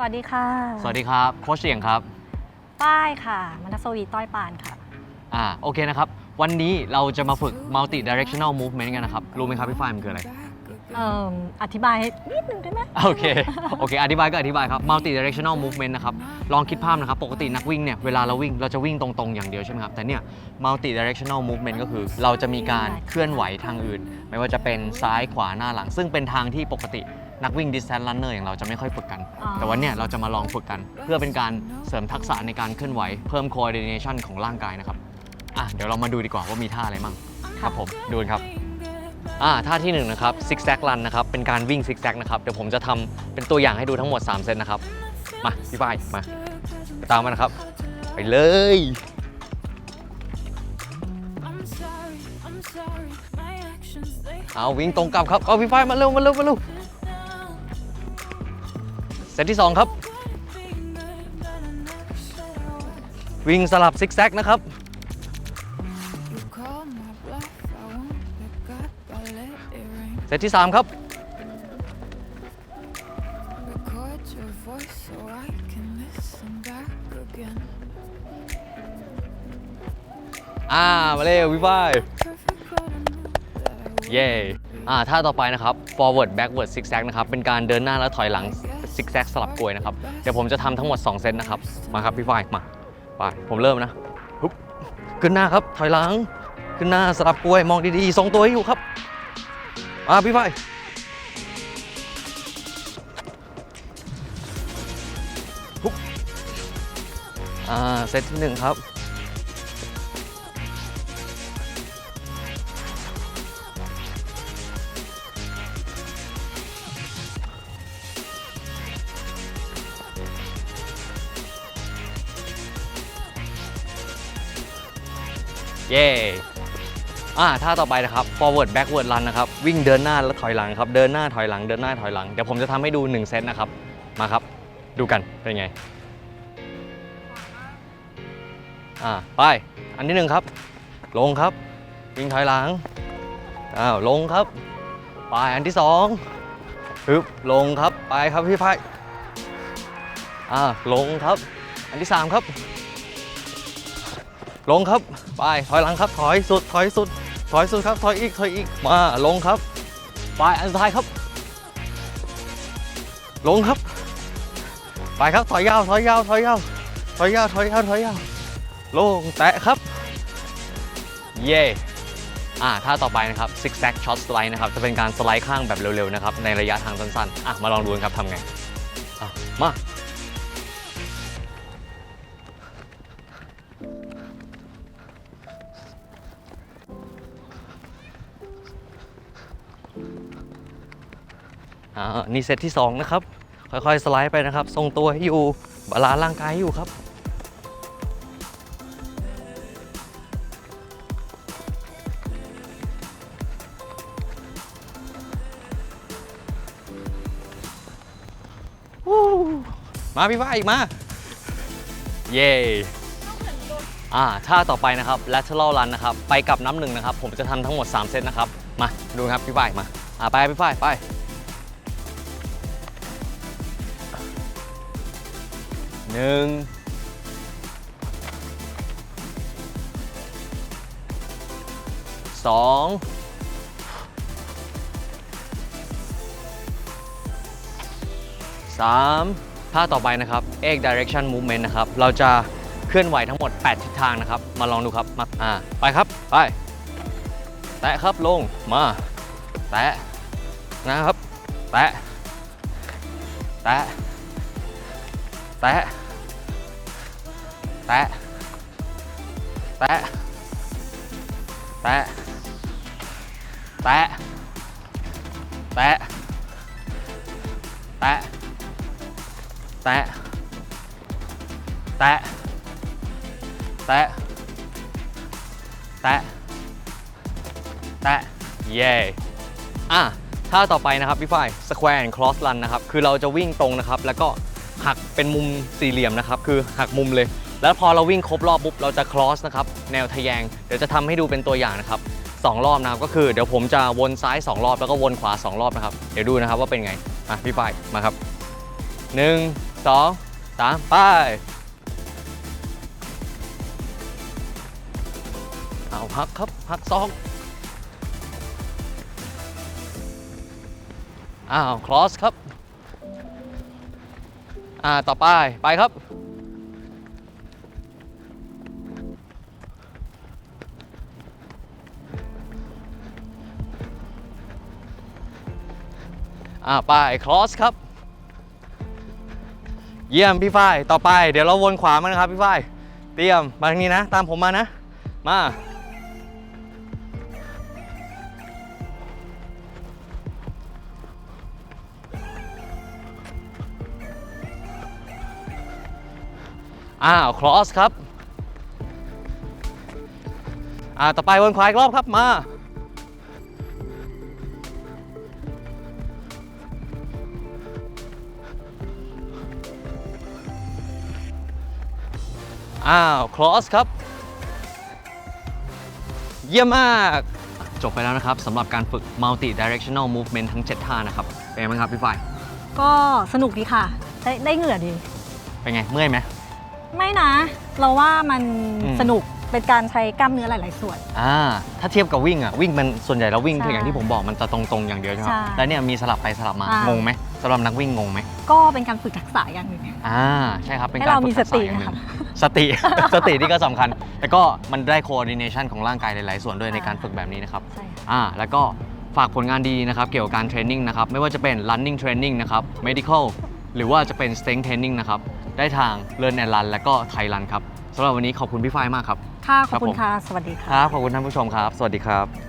สวัสดีค่ะสวัสดีครับโค้ชเสียงครับป้ายค่ะมนัสวีต้อยปานค่ะ อ่าโอเคนะครับ วันนี้เราจะมาฝึก multi directional movement กันนะครับ รู้ไหมครับพี่ฝ้ายมันคืออะไร เอ่ออธิบายให้นิดนึงได้ไหมโอเค โอเค อธิบายก็อธิบายครับ multi directional movement นะครับ ลองคิดภาพนะครับ ปกตินักวิ่งเนี่ย เวลาเราวิ่ง เราจะวิ่งตรงๆ อย่างเดียวใช่ไหมครับ แต่เนี่ย multi directional movement ก็คือ เราจะมีการเคลื่อนไหวทางอื่น ไม่ว่าจะเป็นซ้ายขวาหน้าหลัง ซึ่งเป็นทางที่ปกติ นักวิ่ง distance runner อย่างเราจะไม่ค่อยฝึกกัน อ๋อ แต่วันเนี้ยเราจะมาลองฝึกกัน เพื่อเป็นการเสริมทักษะในการเคลื่อนไหว เพิ่ม coordination ของร่างกายนะครับอะเดี๋ยวเรามาดูดีกว่าว่ามีท่าอะไรมั่งครับผมดูกันครับอ่าท่าที่หนึ่งนะครับ zig zag run นะครับเป็นการวิ่ง zig zag นะครับเดี๋ยวผมจะทำเป็นตัวอย่างให้ดูทั้งหมด 3 เซตนะครับมาพี่ฝ้ายมาตามมานะครับ ไปเลย I'm sorry, I'm sorry. My actions they เอาวิ่งตรงกลับครับเอาพี่ฝ้ายมาเร็วมาเร็วมาเร็ว down. เซตที่ 2 ครับ Being good, but I never show. วิ่งสลับ zig zag นะครับ You call my bluff, I won't pick up. I let it ring. เซตที่ 3 ครับ Record your voice so I can listen back again. อ่า มาเร็วพี่ฝ้าย Perfect, but I knew that I would. เย้อ่าท่าต่อไปนะครับ forward backward zig zag นะครับ เป็นการเดินหน้าและถอยหลัง zig zag สลับกลวยนะครับ เดี๋ยวผมจะทำทั้งหมด 2 เซตนะครับ มาครับพี่ฝ้ายมาไปผมเริ่มนะปุ๊บขึ้นหน้าครับ ถอยหลัง ขึ้นหน้าสลับกลวยมองดีๆทรงตัวให้อยู่ครับอ่าพี่ฝ้ายปุ๊บอ่าเซตที่หนึ่งครับ เย้อ่าท่าต่อไปนะครับ forward backward run นะครับ วิ่งเดินหน้าแล้วถอยหลังครับ เดินหน้าถอยหลัง เดินหน้าถอยหลัง เดี๋ยวผมจะทำให้ดู 1 เซตนะครับ มาครับ ดูกัน เป็นไง อ่า ไป อันที่หนึ่งครับ ลงครับ วิ่งถอยหลัง อ้าว ลงครับ ไป อันที่สองฮึบ ลงครับ ไปครับพี่ไพอ่า ลงครับ อันที่สามครับ ลงครับ ไป ถอยหลังครับ ถอยสุด ถอยสุด ถอยสุดครับ ถอยอีก ถอยอีก มา ลงครับ ไป อันสุดท้ายครับ ลงครับ ไปครับ ถอยยาว ถอยยาว ถอยยาว ถอยยาว ถอยยาว ถอยยาว ลง แตะครับ เย่อ่าท่าต่อไปนะครับ zig zag shot slide นะครับ จะเป็นการสไลด์ข้างแบบเร็วๆนะครับ ในระยะทางสั้นๆ อะ มาลองดูกันครับทำไง อะ มา อ่านี่เซตที่ 2 นะครับ ค่อยๆ สไลด์ไปนะครับ ทรงตัวให้อยู่บาลานซ์ร่างกายให้อยู่ครับ มาพี่ฝ้ายอีกมา เย้อ่าท่าต่อไปนะครับ lateral run นะครับ ไปกับน้ำหนึ่งนะครับ ผมจะทำทั้งหมด 3 เซตนะครับ มาดูครับพี่ฝ้ายมา อ่าไปพี่ฝ้ายไป หนึ่งสอง3ท่าต่อไปนะครับ egg direction movement นะครับ เราจะเคลื่อนไหวทั้งหมด 8 ทิศทางนะครับ มาลองดูครับ มาอ่าไปครับ ไป แตะครับลง มา แตะ นะครับ แตะ แตะ แตะ แตะ แตะ แตะ แตะ แตะ แตะ แตะ แตะ แตะ แตะ แตะ เย่อะท่าต่อไปนะครับพี่ฝ้าย square and cross run นะครับ คือเราจะวิ่งตรงนะครับ แล้วก็หักเป็นมุมสี่เหลี่ยมนะครับ คือหักมุมเลย แล้วพอเราวิ่งครบรอบปุ๊บเราจะ cross นะครับแนวทะแยง เดี๋ยวจะทำให้ดูเป็นตัวอย่างนะครับสองรอบนะครับก็คือเดี๋ยวผมจะวนซ้าย 2 รอบแล้วก็วนขวา 2 รอบนะครับ เดี๋ยวดูนะครับว่าเป็นไงอะพี่ฝ้ายมาครับหนึ่งสองสามไปเอาพักครับพักสองอ้าวคลอสครับ อ่าต่อไปไปครับ อ่าไปคลอสครับ เยี่ยมพี่ฝ้าย ต่อไป เดี๋ยวเราวนขวามานะครับพี่ฝ้าย เตรียมมาทางนี้นะ ตามผมมานะ มา อ้าวคลอสครับ อ่า ต่อไปวนขวาอีกรอบครับ มา อ้าวคลอสครับ เยี่ยมมาก จบไปแล้วนะครับสำหรับการฝึก multi directional movement ทั้ง 7 ท่านะครับ เป็นไงบ้างครับพี่ฝ้าย ก็สนุกดีค่ะ ได้ได้เหงื่อดี เป็นไง เมื่อยไหม ไม่นะ เราว่ามันอืม สนุก เป็นการใช้กล้ามเนื้อหลาย ๆ ส่วน อ่าถ้าเทียบกับวิ่งอะวิ่งมันส่วนใหญ่เราวิ่งใช่อย่างที่ผมบอกมันจะตรงๆอย่างเดียวใช่ไหมครับใช่แล้วเนี่ยมีสลับไปสลับมาอ่าง งงไหมสำหรับนักวิ่งงงไหมก็เป็นการฝึกทักษะอย่างหนึ่ง อ่าใช่ครับเป็นให้การเราฝึมีกทักษะสติอย่างหนึ่งนะคะสติ สตินี่ก็สำคัญแต่ก็มันได้ coordination ของร่างกายหลาย ๆ ส่วนด้วยในการฝึกแบบนี้นะครับ ใช่ค่ะ อ่าแล้วก็ฝากผลงานดีๆนะครับ เกี่ยวกับการเทรนนิ่งนะครับ ไม่ว่าจะเป็น running training นะครับ medical หรือว่าจะเป็น strength training นะครับ ได้ทาง learn and run และก็ Thai run ครับสำหรับวันนี้ขอบคุณพี่ฝ้ายมากครับ ค่ะขอบคุครับผณมค่ะสวัสดีค่ะครับขอบคุณท่านผู้ชมครับ สวัสดีครับ